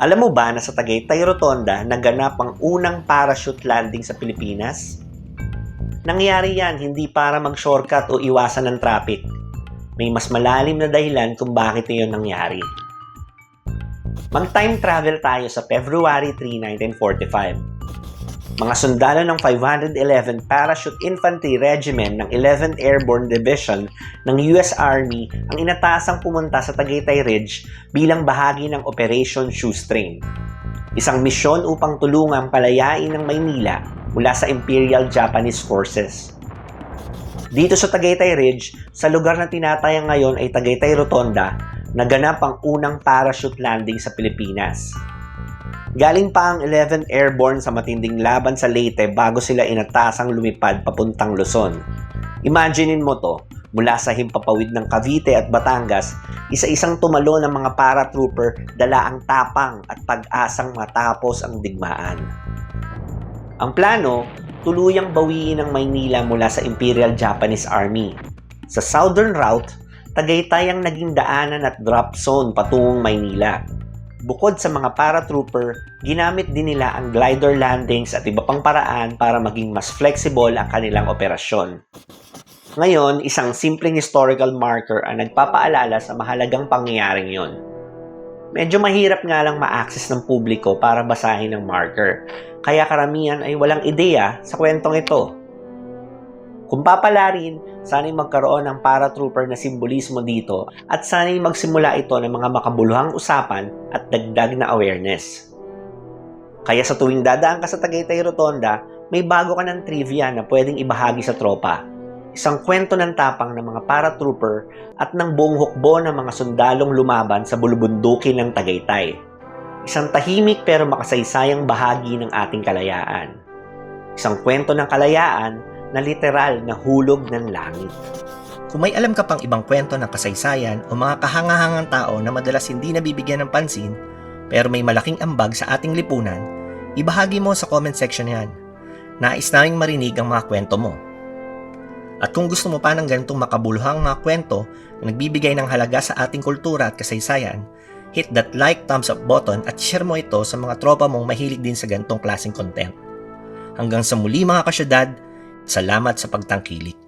Alam mo ba na sa Tagaytay Rotonda naganap ang unang parachute landing sa Pilipinas? Nangyari yan hindi para mag-shortcut o iwasan ng traffic. May mas malalim na dahilan kung bakit iyon nangyari. Mag-time travel tayo sa February 3, 1945. Mga sundalo ng 511 Parachute Infantry Regiment ng 11th Airborne Division ng US Army ang inatasang pumunta sa Tagaytay Ridge bilang bahagi ng Operation Shoestring. Isang misyon upang tulungang palayain ng Maynila mula sa Imperial Japanese Forces. Dito sa Tagaytay Ridge, sa lugar na tinatayang ngayon ay Tagaytay Rotonda, naganap ang unang parachute landing sa Pilipinas. Galing pa ang 11th Airborne sa matinding laban sa Leyte bago sila inatasang lumipad papuntang Luzon. Imaginein mo to, mula sa himpapawid ng Cavite at Batangas, isa-isang tumalo ng mga paratrooper dala ang tapang at pag-asang matapos ang digmaan. Ang plano, tuluyang bawiin ang Maynila mula sa Imperial Japanese Army. Sa southern route, Tagaytay ang naging daanan at drop zone patungong Maynila. Bukod sa mga paratrooper, ginamit din nila ang glider landings at iba pang paraan para maging mas flexible ang kanilang operasyon. Ngayon, isang simpleng historical marker ang nagpapaalala sa mahalagang pangyayaring yon. Medyo mahirap nga lang ma-access ng publiko para basahin ang marker, kaya karamihan ay walang ideya sa kwentong ito. Kung papalarin, sana'y magkaroon ng paratrooper na simbolismo dito at sana'y magsimula ito ng mga makabuluhang usapan at dagdag na awareness. Kaya sa tuwing dadaan ka sa Tagaytay Rotonda, may bago ka ng trivia na pwedeng ibahagi sa tropa. Isang kwento ng tapang ng mga paratrooper at ng buong hukbo ng mga sundalong lumaban sa bulubundukin ng Tagaytay. Isang tahimik pero makasaysayang bahagi ng ating kalayaan. Isang kwento ng kalayaan na literal na hulog ng langit. Kung may alam ka pang ibang kwento ng kasaysayan o mga kahangahangang tao na madalas hindi nabibigyan ng pansin pero may malaking ambag sa ating lipunan, ibahagi mo sa comment section yan. Nais naming marinig ang mga kwento mo. At kung gusto mo pa ng ganitong makabuluhang mga kwento na nagbibigay ng halaga sa ating kultura at kasaysayan, hit that like, thumbs up button at share mo ito sa mga tropa mong mahilig din sa ganitong klaseng content. Hanggang sa muli mga kasyudad, salamat sa pagtangkilik.